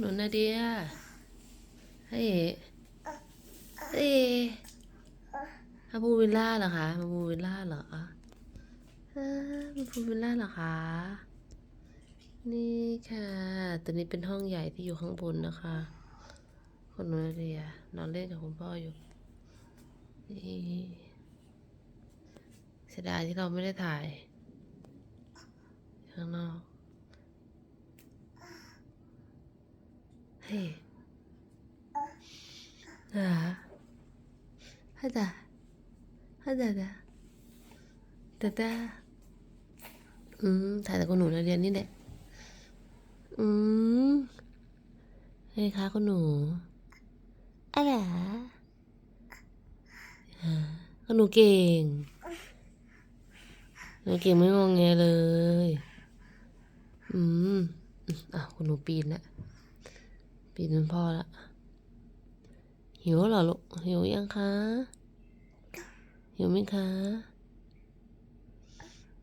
คุณหนูนาเดียเฮ้ยเฮ้ยมาพูวิลล่าเหรอคะมาพูวิลล่าเหรอเออมาพูวิลล่าเหรอคะ นี่ค่ะ ตัวนี้เป็นห้องใหญ่ที่อยู่ข้างบนนะคะคุณหนูนาเดียนอนเล่นกับคุณพ่ออยู่ นี่เสียดายที่เราไม่ได้ถ่าย ข้างนอก เฮ้ยอ่าฮัลโหลฮัลโหลดาดาดาอืมถ่ายแต่คนหนูในเรียนนี่แหละอืมเฮ้ยคะคุณหนูอะไรอ่าคุณหนูเก่งหนูเก่งไม่งงแงเลย อืมอะคุณหนูปีนละ ปีนเป็นพ่อละ หิวเหรอลูก หิวยังคะ หิวไหมคะ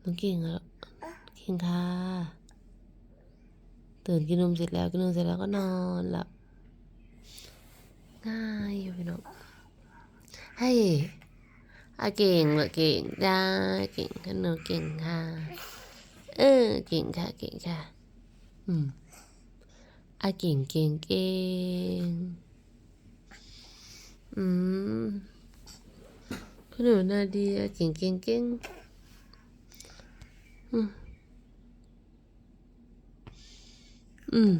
น้องเก่งอเก่งค่ะ ตื่นกินนมเสร็จแล้วกินนมเสร็จแล้วก็นอนหลับง่ายอยู่พี่น้องให้อาเก่งเหรอเก่งได้เก่งค่ะหนูเก่งค่ะ เออเก่งค่ะเก่งค่ะ อืม อาเก่งเก่งเก่งอืมคุณหนูนาดียเก่งเก่งเก่งอืมอืม